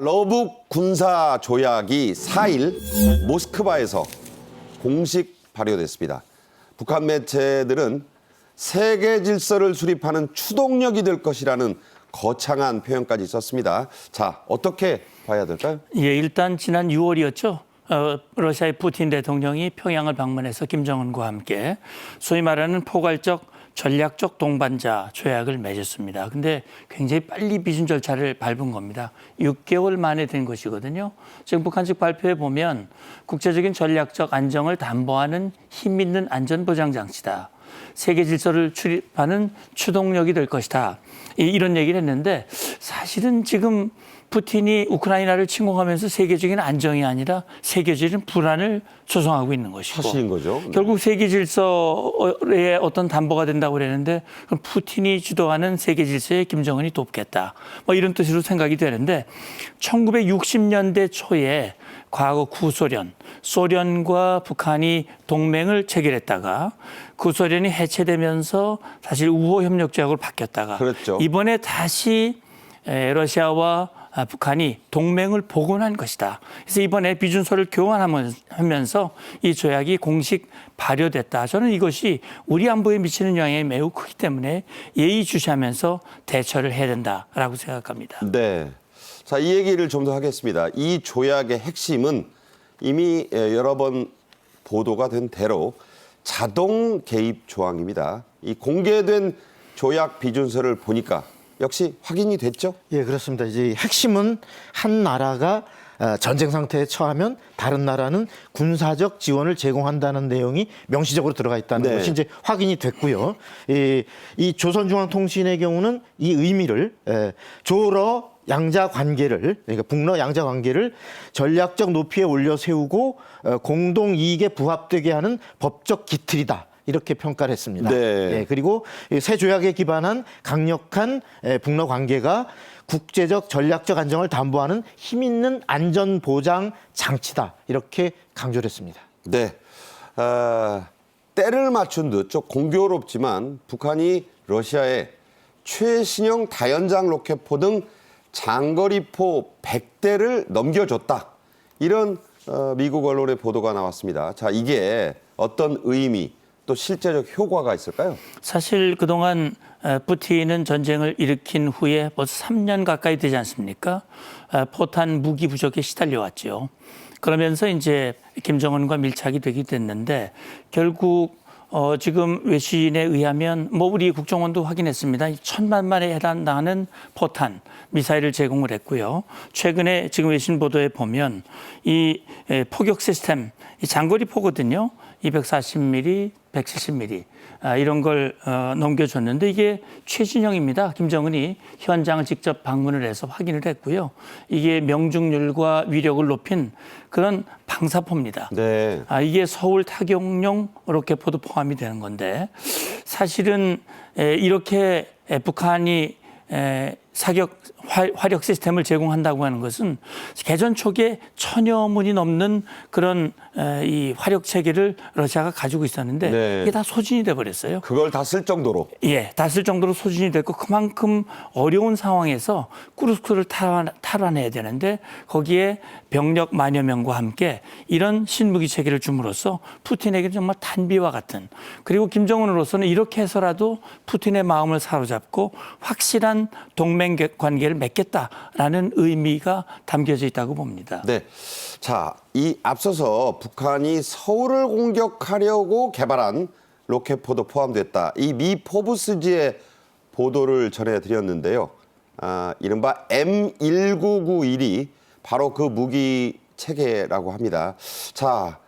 러북 군사 조약이 4일 모스크바에서 공식 발효됐습니다. 북한 매체들은 세계 질서를 수립하는 추동력이 될 것이라는 거창한 표현까지 썼습니다. 자, 어떻게 봐야 될까요? 예, 일단 지난 6월이었죠. 어, 러시아의 푸틴 대통령이 평양을 방문해서 김정은과 함께 소위 말하는 포괄적 전략적 동반자 조약을 맺었습니다. 근데 굉장히 빨리 비준 절차를 밟은 겁니다. 6개월 만에 된 것이거든요. 지금 북한 측 발표에 보면 국제적인 전략적 안정을 담보하는 힘 있는 안전보장 장치다. 세계 질서를 출입하는 추동력이 될 것이다. 이- 이런 얘기를 했는데 사실은 지금 푸틴이 우크라이나를 침공하면서 세계적인 안정이 아니라 세계적인 불안을 조성하고 있는 것이고 사실인 거죠. 네. 결국 세계 질서에 어떤 담보가 된다고 그랬는데 그럼 푸틴이 주도하는 세계 질서에 김정은이 돕겠다. 뭐 이런 뜻으로 생각이 되는데 1960년대 초에 과거 구소련, 소련과 북한이 동맹을 체결했다가 구소련이 해체되면서 사실 우호 협력 조약으로 바뀌었다가 그렇죠. 이번에 다시 에, 러시아와 아, 북한이 동맹을 복원한 것이다. 그래서 이번에 비준서를 교환하면서 이 조약이 공식 발효됐다. 저는 이것이 우리 안보에 미치는 영향이 매우 크기 때문에 예의주시하면서 대처를 해야 된다라고 생각합니다. 네. 자, 이 얘기를 좀 더 하겠습니다. 이 조약의 핵심은 이미 에, 여러 번 보도가 된 대로 자동 개입 조항입니다. 이 공개된 조약 비준서를 보니까 역시 확인이 됐죠? 예, 그렇습니다. 이제 핵심은 한 나라가 어, 전쟁 상태에 처하면 다른 나라는 군사적 지원을 제공한다는 내용이 명시적으로 들어가 있다는 네. 것이 이제 확인이 됐고요. 이, 이 조선중앙통신의 경우는 이 의미를 에, 조러 양자 관계를 그러니까 북러 양자 관계를 전략적 높이에 올려 세우고 어, 공동 이익에 부합되게 하는 법적 기틀이다. 이렇게 평가를 했습니다. 네. 예, 그리고 이새 조약에 기반한 강력한 에, 북러 관계가 국제적 전략적 안정을 담보하는 힘 있는 안전 보장 장치다 이렇게 강조를 했습니다. 네. 아, 때를 맞춘 듯 좀 공교롭지만 북한이 러시아에 최신형 다연장 로켓포 등 장거리포 100대를 넘겨줬다. 이런 어, 미국 언론의 보도가 나왔습니다. 자, 이게 어떤 의미 또 실제적 효과가 있을까요? 사실 그동안 어, 푸틴은 전쟁을 일으킨 후에 벌써 3년 가까이 되지 않습니까? 어, 포탄 무기 부족에 시달려왔죠. 그러면서 이제 김정은과 밀착이 되게 됐는데 결국 어, 지금 외신에 의하면 뭐 우리 국정원도 확인했습니다. 천만 만에 해당하는 포탄 미사일을 제공을 했고요. 최근에 지금 외신 보도에 보면 이 에, 포격 시스템 이 장거리 포거든요. 240mm, 170mm 아, 이런 걸 어, 넘겨줬는데 이게 최신형입니다. 김정은이 현장을 직접 방문을 해서 확인을 했고요. 이게 명중률과 위력을 높인 그런 방사포입니다. 네. 아, 이게 서울 타격용 로켓포도 포함이 되는 건데 사실은 에, 이렇게 에, 북한이 에, 사격 화- 화력 시스템을 제공한다고 하는 것은 개전 초기에 천여 문이 넘는 그런 에, 이 화력 체계를 러시아가 가지고 있었는데 네. 이게 다 소진이 돼 버렸어요. 그걸 다 쓸 정도로. 예, 다 쓸 정도로 소진이 됐고 그만큼 어려운 상황에서 쿠르스크를 탈환, 탈환해야 되는데 거기에 병력 만여 명과 함께 이런 신무기 체계를 줌으로써 푸틴에게 정말 단비와 같은 그리고 김정은으로서는 이렇게 해서라도 푸틴의 마음을 사로잡고 확실한 동맹 관계 를 맺겠다라는 의미가 담겨져 있다고 봅니다. 네. 자, 이 앞서서 북한이 서울을 공격하려고 개발한 로켓포도 포함됐다. 이 미 포브스지의 보도를 전해드렸는데요. 아, 이른바 M1991이 바로 그 무기 체계라고 합니다. 자,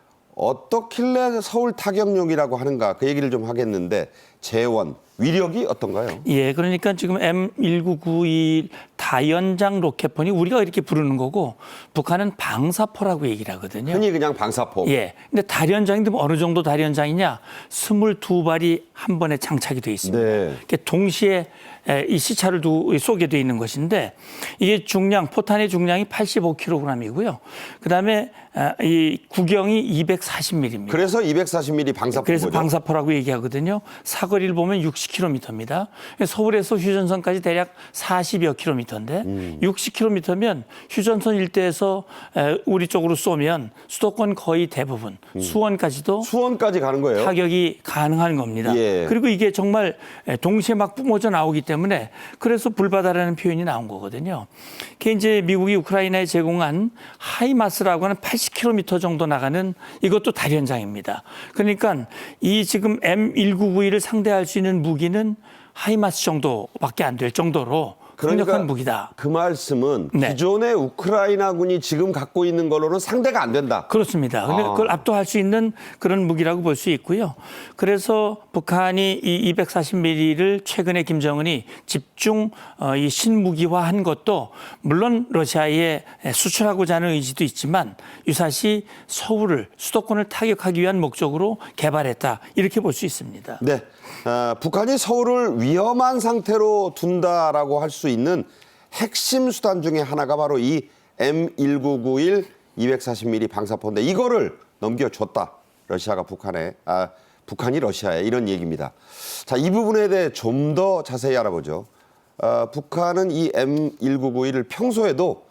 어떻길래 서울 타격용이라고 하는가 그 얘기를 좀 하겠는데 재원, 위력이 어떤가요? 예, 그러니까 지금 M1991 다연장 로켓폰이 우리가 이렇게 부르는 거고 북한은 방사포라고 얘기를 하거든요. 흔히 그냥 방사포. 예. 근데 다연장인데 뭐 어느 정도 다연장이냐? 22발이 한 번에 장착이 돼 있습니다. 네. 그러니까 동시에 에, 이 시차를 두 쏘게 돼 있는 것인데 이게 중량 포탄의 중량이 85kg이고요. 그다음에 아, 이 구경이 240mm입니다. 그래서 240mm 방사포 그래서 거죠. 방사포라고 얘기하거든요. 사거리를 보면 60km입니다. 서울에서 휴전선까지 대략 40여 킬로미터인데 음. 60km면 휴전선 일대에서 에, 우리 쪽으로 쏘면 수도권 거의 대부분 음. 수원까지도 수원까지 가는 거예요. 타격이 가능한 겁니다. 예. 그리고 이게 정말 동시에 막 뿜어져 나오기 때문에 그래서 불바다라는 표현이 나온 거거든요. 그게 이제 미국이 우크라이나에 제공한 하이마스라고 하는 80km 정도 나가는 이것도 다련장입니다. 그러니까 이 지금 M1991을 상대할 수 있는 무기는 하이마스 정도밖에 안 될 정도로 강력한 무기다. 그 말씀은 네. 기존의 우크라이나군이 지금 갖고 있는 걸로는 상대가 안 된다. 그렇습니다. 근데 아. 그걸 압도할 수 있는 그런 무기라고 볼 수 있고요. 그래서 북한이 이 240mm를 최근에 김정은이 집중 어, 이 신무기화한 것도 물론 러시아에 수출하고자 하는 의지도 있지만 유사시 서울을 수도권을 타격하기 위한 목적으로 개발했다 이렇게 볼 수 있습니다. 네. 아, 북한이 서울을 위험한 상태로 둔다라고 할 수 있는 핵심 수단 중에 하나가 바로 이 M1991 240mm 방사포인데 이거를 넘겨줬다. 러시아가 북한에 아 북한이 러시아에 이런 얘기입니다. 자, 이 부분에 대해 좀 더 자세히 알아보죠. 아, 북한은 이 M1991을 평소에도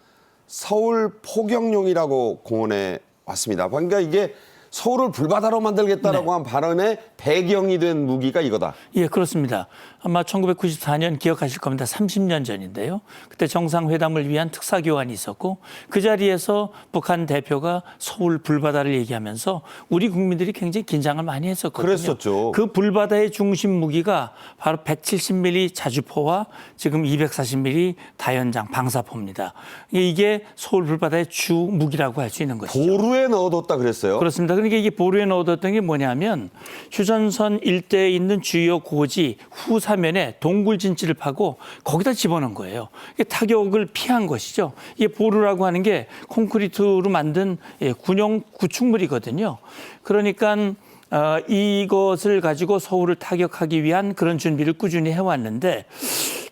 서울 포경용이라고 공언해 왔습니다. 그러니까 이게 서울을 불바다로 만들겠다라고 한 발언의 배경이 된 무기가 이거다. 예, 그렇습니다. 아마 1994년 기억하실 겁니다. 30년 전인데요. 그때 정상회담을 위한 특사 교환이 있었고 그 자리에서 북한 대표가 서울 불바다를 얘기하면서 우리 국민들이 굉장히 긴장을 많이 했었거든요. 그랬었죠. 그 불바다의 중심 무기가 바로 170mm 자주포와 지금 240mm 다연장 방사포입니다. 이게 서울 불바다의 주 무기라고 할 수 있는 것이죠. 보루에 넣어뒀다 그랬어요. 그렇습니다. 그러니까 이게 보루에 넣어뒀던 게 뭐냐면 휴 전선 일대에 있는 주요 고지 후사면에 동굴 진지를 파고 거기다 집어넣은 거예요. 이게 타격을 피한 것이죠. 이게 보루라고 하는 게 콘크리트로 만든 예, 군용 구축물이거든요. 그러니까 어, 이것을 가지고 서울을 타격하기 위한 그런 준비를 꾸준히 해왔는데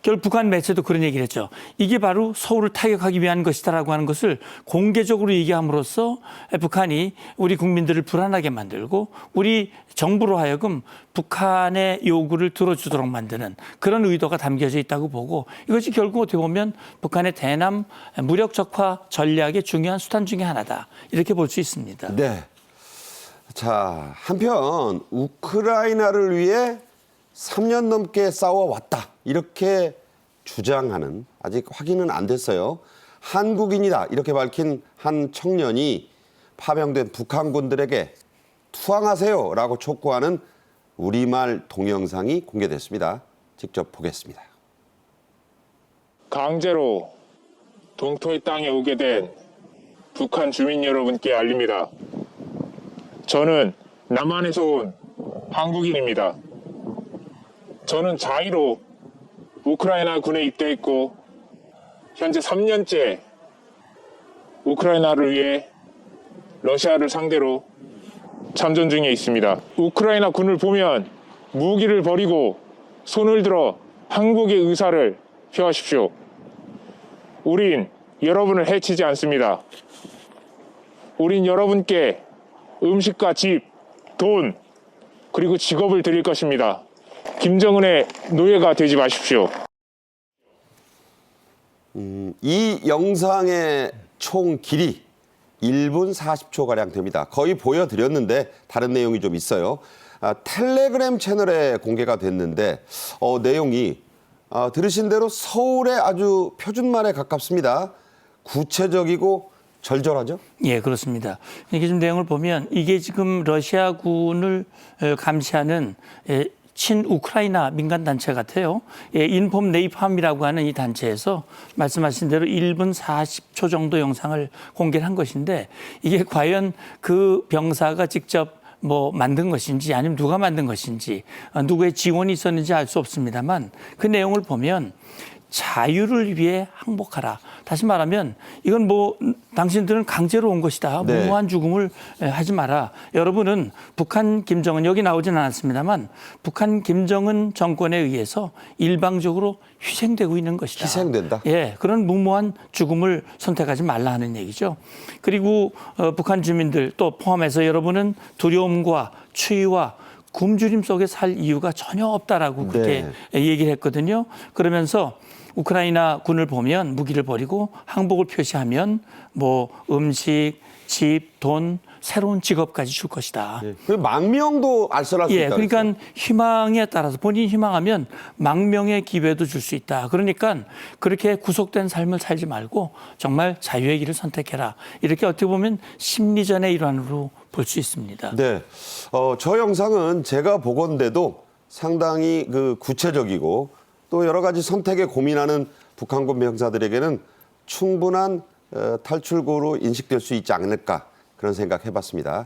결국 북한 매체도 그런 얘기를 했죠. 이게 바로 서울을 타격하기 위한 것이다라고 하는 것을 공개적으로 얘기함으로써 북한이 우리 국민들을 불안하게 만들고 우리 정부로 하여금 북한의 요구를 들어주도록 만드는 그런 의도가 담겨져 있다고 보고 이것이 결국 어떻게 보면 북한의 대남 무력 적화 전략의 중요한 수단 중의 하나다 이렇게 볼 수 있습니다. 네. 자, 한편 우크라이나를 위해 3년 넘게 싸워왔다. 이렇게 주장하는 아직 확인은 안 됐어요. 한국인이다. 이렇게 밝힌 한 청년이 파병된 북한군들에게 투항하세요. 라고 촉구하는 우리말 동영상이 공개됐습니다. 직접 보겠습니다. 강제로 동토의 땅에 오게 된 북한 주민 여러분께 알립니다. 저는 남한에서 온 한국인입니다. 저는 자의로 우크라이나 군에 입대했고 현재 3년째 우크라이나를 위해 러시아를 상대로 참전 중에 있습니다. 우크라이나 군을 보면 무기를 버리고 손을 들어 한국의 의사를 표하십시오. 우린 여러분을 해치지 않습니다. 우린 여러분께 음식과 집, 돈, 그리고 직업을 드릴 것입니다. 김정은의 노예가 되지 마십시오. 이 영상의 총 길이 1분 40초 가량 됩니다. 거의 보여드렸는데 다른 내용이 좀 있어요. 아, 텔레그램 채널에 공개가 됐는데 어, 내용이 아, 들으신 대로 서울의 아주 표준말에 가깝습니다. 구체적이고 절절하죠? 예, 그렇습니다. 이게 좀 내용을 보면 이게 지금 러시아군을 어, 감시하는 예, 친 우크라이나 민간 단체 같아요. 예, 인폼 네이팜이라고 하는 이 단체에서 말씀하신 대로 1분 40초 정도 영상을 공개를 한 것인데 이게 과연 그 병사가 직접 뭐 만든 것인지 아니면 누가 만든 것인지 어, 누구의 지원이 있었는지 알 수 없습니다만 그 내용을 보면 자유를 위해 항복하라. 다시 말하면 이건 뭐 음, 당신들은 강제로 온 것이다. 네. 무모한 죽음을 에, 하지 마라. 여러분은 북한 김정은 여기 나오지는 않았습니다만 북한 김정은 정권에 의해서 일방적으로 희생되고 있는 것이다. 희생된다? 예, 그런 무모한 죽음을 선택하지 말라 하는 얘기죠. 그리고 어, 북한 주민들 또 포함해서 여러분은 두려움과 추위와 굶주림 속에 살 이유가 전혀 없다라고 그렇게 얘기를 했거든요. 그러면서 우크라이나 군을 보면 무기를 버리고 항복을 표시하면 뭐 음식, 집, 돈, 새로운 직업까지 줄 것이다. 그 망명도 알선할 수 예, 있다. 그러니까 희망에 따라서 본인이 희망하면 망명의 기회도 줄 수 있다. 그러니까 그렇게 구속된 삶을 살지 말고 정말 자유의 길을 선택해라. 이렇게 어떻게 보면 심리전의 일환으로 볼 수 있습니다. 네. 어, 저 영상은 제가 보건대도 상당히 그 구체적이고 또 여러 가지 선택에 고민하는 북한군 병사들에게는 충분한 어, 탈출구로 인식될 수 있지 않을까 그런 생각 해봤습니다.